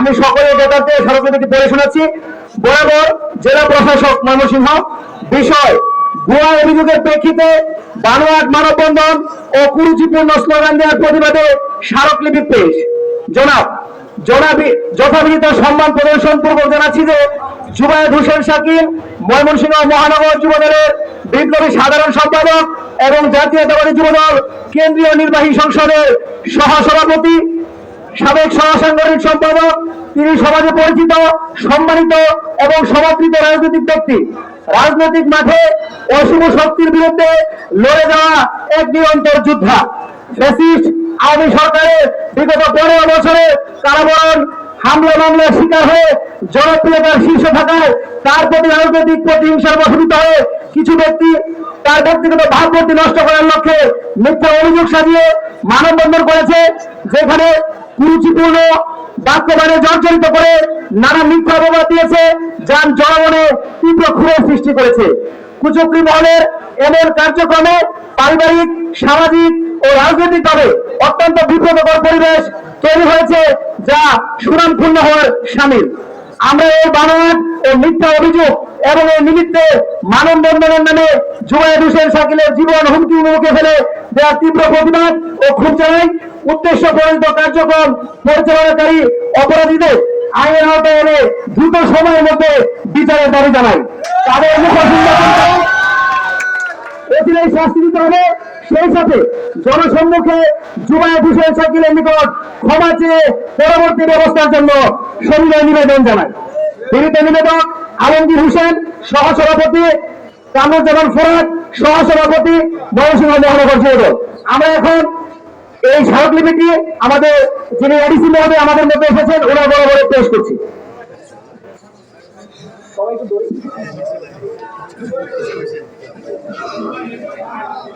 আমি সকলের নেতাকে সরকারকে পড়ে শোনাচ্ছি, বরাবর জেলা প্রশাসক ময়মনসিংহ, বিষয় ভুয়া অভিযোগের প্রেক্ষিতে বানোয়াট মানববন্ধন ও কুরুচিপূর্ণ স্লোগান দেওয়ার প্রতিবাদে স্মারকলিপি পেশ। জনাব, জনাবি, যথাবিহিত সম্মান প্রদর্শন পূর্বক জানাচ্ছি যে জুবায়েদ হোসেন শাকিল, ময়মনসিংহ মহানগর যুবদলের বিপ্লবী সাধারণ সম্পাদক এবং জাতীয়তাবাদী যুবদল কেন্দ্রীয় নির্বাহী সংসদের সহসভাপতি সাবেক সহসাংগঠনিক সম্পাদক, তিনি সমাজে পরিচিত, সম্মানিত এবং সমাদৃত রাজনৈতিক ব্যক্তি। রাজনৈতিক মাঠে অশুভ শক্তির বিরুদ্ধে লড়ে যাওয়া এক নিরন্তর যোদ্ধা। ফ্যাসিস্ট আওয়ামী সরকারের বিগত পনেরো বছরে কারাবরণ, হামলা মামলার শিকার হয়ে জনপ্রিয়তার শীর্ষে থাকায় তার প্রতি রাজনৈতিক প্রতিহিংসার বশীভূত হয়ে কিছু ব্যক্তি তার ব্যক্তিগত ভাবমূর্তি নষ্ট করার লক্ষ্যে মিথ্যা অভিযোগ সাজিয়ে মানববন্ধন করেছে, যেখানে কুরুচিপূর্ণ বাক্যবাণে জর্জরিত করে নানা মিথ্যা দিয়েছে, যার জনগণে তীব্র ক্ষোভের সৃষ্টি করেছে। কুচক্রী মহলের এমন কার্যক্রমে পারিবারিক, সামাজিক ও রাজনৈতিক ভাবে অত্যন্ত বিব্রতকর পরিবেশ তৈরি হয়েছে, যা সুনামপূর্ণ হওয়ার সামিল। আমরা এই বানোয়াট ও মিথ্যা অভিযোগ এবং এই নিমিত্তে মানববন্ধনের নামে জুবাইদ হোসেন শাকিলের জীবন হুমকি মুখে ফেলে দেওয়ার তীব্র প্রতিবাদ ও ক্ষোভ জানাই উদ্দেশ্য প্রণীত কার্যক্রম পরিচালনাকারী অপরাধীদের আইনের আওতায় এনে দ্রুত সময়ের মধ্যে বিচারের দাবি জানাই। তাদের মুখোশিন্দা শাস্তি দিতে হবে। সেই সাথে জনসম্মুখে জুবায়েদ হোসেন শাকিলের নিকট ক্ষমা চেয়ে পরবর্তী ব্যবস্থার জন্য সবিনয় নিবেদন জানায়। বিনীত নিবেদক আলমগীর হোসেন, সহসভাপতি কামরুজ্জামান ফোরাত, সহসভাপতি ময়মনসিংহ মহানগর যুবদল আমরা এখন এই স্মারকলিপিটি আমাদের যিনি এডিসি মহোদয় আমাদের মধ্যে এসেছেন, ওনার বরাবরে পেশ করছি।